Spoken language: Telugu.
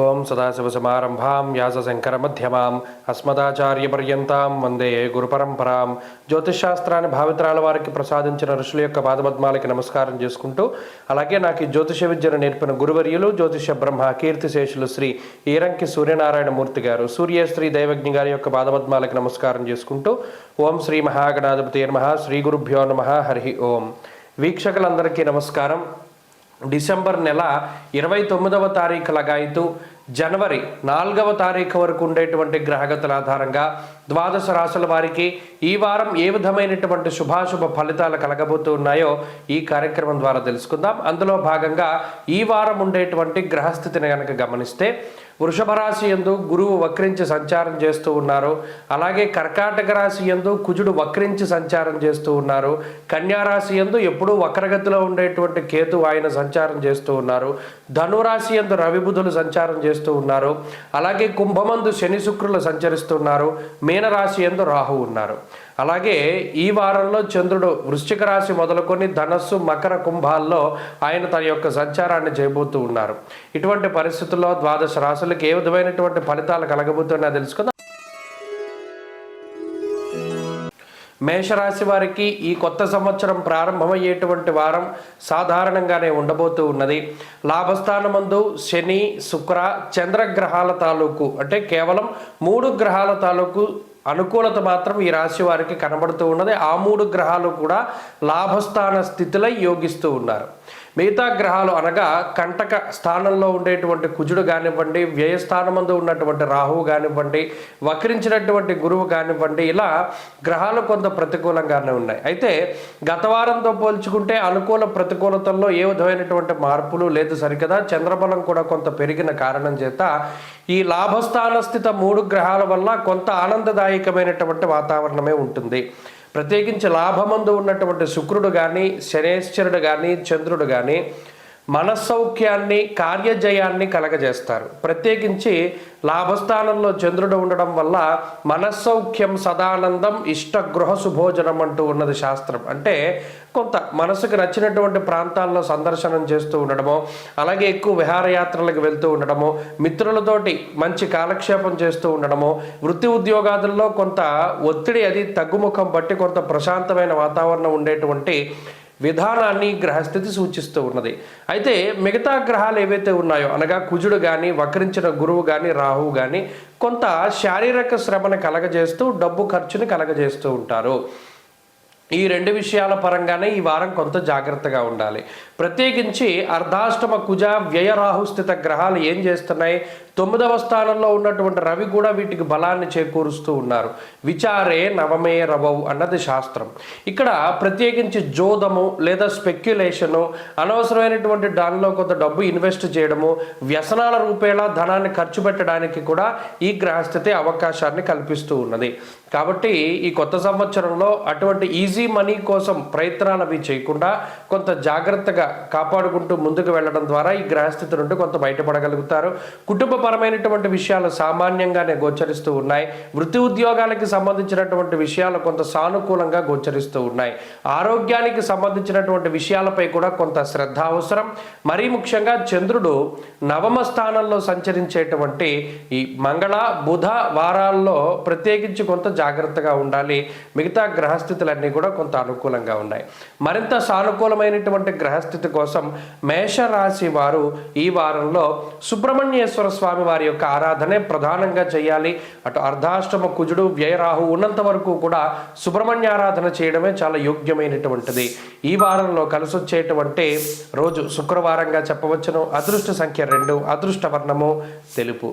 ఓం సదాశివసమారంభాం వ్యాసశంకరమధ్యమాం అస్మదాచార్యపర్యంతం వందే గురుపరంపరాం. జ్యోతిషశాస్త్రాన్ని భావితరాల వారికి ప్రసాదించిన ఋషుల యొక్క పాదపద్మాలకి నమస్కారం చేసుకుంటూ అలాగే నాకు ఈ జ్యోతిష విద్యను నేర్పిన గురువర్యులు జ్యోతిష బ్రహ్మ కీర్తిశేషులు శ్రీ ఈరంకి సూర్యనారాయణ మూర్తి గారు సూర్యశ్రీ దైవజ్ఞ గారి యొక్క పాదపద్మాలకి నమస్కారం చేసుకుంటూ ఓం శ్రీ మహాగణాధిపతి నమ శ్రీ గురుభ్యో నమ హరి ఓం. వీక్షకులందరికీ నమస్కారం. డిసెంబర్ నెల ఇరవై తొమ్మిదవ తారీఖు లగాయితూ జనవరి నాలుగవ తారీఖు వరకు ఉండేటువంటి గ్రహగతుల ఆధారంగా ద్వాదశ రాశుల వారికి ఈ వారం ఏ విధమైనటువంటి శుభాశుభ ఫలితాలు కలగబోతూ ఉన్నాయో ఈ కార్యక్రమం ద్వారా తెలుసుకుందాం. అందులో భాగంగా ఈ వారం ఉండేటువంటి గ్రహస్థితిని కనుక గమనిస్తే వృషభ రాశి ఎందు గురువు వక్రించి సంచారం చేస్తూ ఉన్నారు. అలాగే కర్కాటక రాశి ఎందు కుజుడు వక్రించి సంచారం చేస్తూ ఉన్నారు. కన్యారాశి ఎందు ఎప్పుడూ వక్రగతిలో ఉండేటువంటి కేతు ఆయన సంచారం చేస్తూ ఉన్నారు. ధనురాశి ఎందు రవిబుధులు సంచారం చేస్తూ ఉన్నారు. అలాగే కుంభమందు శని శుక్రులు సంచరిస్తున్నారు మీనరాశి ఎందు రాహు ఉన్నారు. అలాగే ఈ వారంలో చంద్రుడు వృశ్చిక రాశి మొదలుకొని ధనస్సు మకర కుంభాల్లో ఆయన తన యొక్క సంచారాన్ని చేయబోతూ ఉన్నారు. ఇటువంటి పరిస్థితుల్లో ద్వాదశ రాశులకు ఏ విధమైనటువంటి ఫలితాలు కలగబోతున్నా తెలుసుకుందాం. మేషరాశి వారికి ఈ కొత్త సంవత్సరం ప్రారంభమయ్యేటువంటి వారం సాధారణంగానే ఉండబోతూ ఉన్నది. లాభస్థానమందు శని శుక్ర చంద్రగ్రహాల తాలూకు అంటే కేవలం మూడు గ్రహాల తాలూకు అనుకూలత మాత్రం ఈ రాశి వారికి కనబడుతూ ఉన్నది. ఆ మూడు గ్రహాలు కూడా లాభస్థాన స్థితిలో యోగిస్తూ ఉన్నారు. మిగతా గ్రహాలు అనగా కంటక స్థానంలో ఉండేటువంటి కుజుడు కానివ్వండి వ్యయస్థానమందు ఉన్నటువంటి రాహువు కానివ్వండి వక్రించినటువంటి గురువు కానివ్వండి ఇలా గ్రహాలు కొంత ప్రతికూలంగానే ఉన్నాయి. అయితే గత వారంతో పోల్చుకుంటే అనుకూల ప్రతికూలతల్లో ఏ విధమైనటువంటి మార్పులు లేదు సరికదా. చంద్రబలం కూడా కొంత పెరిగిన కారణం చేత ఈ లాభస్థాన స్థిత మూడు గ్రహాల వల్ల కొంత ఆనందదాయకమైనటువంటి వాతావరణమే ఉంటుంది. ప్రత్యేకించి లాభమందు ఉన్నటువంటి శుక్రుడు కానీ శనేశ్వరుడు కానీ చంద్రుడు కానీ మనస్సౌఖ్యాన్ని కార్యజయాన్ని కలగజేస్తారు. ప్రత్యేకించి లాభస్థానంలో చంద్రుడు ఉండడం వల్ల మనస్సౌఖ్యం సదానందం ఇష్ట గృహ సుభోజనం అంటూ ఉన్నది శాస్త్రం. అంటే కొంత మనసుకు నచ్చినటువంటి ప్రాంతాల్లో సందర్శనం చేస్తూ ఉండడము అలాగే ఎక్కువ విహారయాత్రలకు వెళ్తూ ఉండడము మిత్రులతోటి మంచి కాలక్షేపం చేస్తూ ఉండడము వృత్తి ఉద్యోగాదుల్లో కొంత ఒత్తిడి అది తగ్గుముఖం బట్టి కొంత ప్రశాంతమైన వాతావరణం ఉండేటువంటి విధానాన్ని గ్రహస్థితి సూచిస్తూ ఉన్నది. అయితే మిగతా గ్రహాలు ఏవైతే ఉన్నాయో అనగా కుజుడు కానీ వక్రించిన గురువు కానీ రాహువు కానీ కొంత శారీరక శ్రమను కలగజేస్తూ డబ్బు ఖర్చుని కలగజేస్తూ ఉంటారు. ఈ రెండు విషయాల పరంగానే ఈ వారం కొంత జాగ్రత్తగా ఉండాలి. ప్రత్యేకించి అర్ధాష్టమ కుజ వ్యయరాహు స్థిత గ్రహాలు ఏం చేస్తున్నాయి? తొమ్మిదవ స్థానంలో ఉన్నటువంటి రవి కూడా వీటికి బలాన్ని చేకూరుస్తూ ఉన్నారు. విచారే నవమే రవవు అన్నది శాస్త్రం. ఇక్కడ ప్రత్యేకించి జోదము లేదా స్పెక్యులేషను అనవసరమైనటువంటి దానిలో కొంత డబ్బు ఇన్వెస్ట్ చేయడము వ్యసనాల రూపేలా ధనాన్ని ఖర్చు పెట్టడానికి కూడా ఈ గ్రహస్థితి అవకాశాన్ని కల్పిస్తూ ఉన్నది. కాబట్టి ఈ కొత్త సంవత్సరంలో అటువంటి ఈజీ మనీ కోసం ప్రయత్నాలు అవి చేయకుండా కొంత జాగ్రత్తగా కాపాడుకుంటూ ముందుకు వెళ్ళడం ద్వారా ఈ గ్రహస్థితి నుండి కొంత బయటపడగలుగుతారు. కుటుంబపరమైనటువంటి విషయాలు సామాన్యంగానే గోచరిస్తూ ఉన్నాయి. వృత్తి ఉద్యోగాలకి సంబంధించినటువంటి విషయాలు కొంత సానుకూలంగా గోచరిస్తూ ఉన్నాయి. ఆరోగ్యానికి సంబంధించినటువంటి విషయాలపై కూడా కొంత శ్రద్ధ అవసరం. మరీ ముఖ్యంగా చంద్రుడు నవమ స్థానంలో సంచరించేటువంటి ఈ మంగళ బుధ వారాల్లో ప్రత్యేకించి కొంత జాగ్రత్తగా ఉండాలి. మిగతా గ్రహస్థితులన్నీ కూడా కొంత అనుకూలంగా ఉన్నాయి. మరింత సానుకూలమైనటువంటి గ్రహస్థితి కోసం మేషరాశి వారు ఈ వారంలో సుబ్రహ్మణ్యేశ్వర స్వామి వారి యొక్క ఆరాధనే ప్రధానంగా చేయాలి. అటు అర్ధాష్టమ కుజుడు వ్యయరాహు ఉన్నంత వరకు కూడా సుబ్రహ్మణ్య ఆరాధన చేయడమే చాలా యోగ్యమైనటువంటిది. ఈ వారంలో కలిసొచ్చేటువంటి రోజు శుక్రవారంగా చెప్పవచ్చును. అదృష్ట సంఖ్య రెండు అదృష్ట వర్ణము తెలుపు.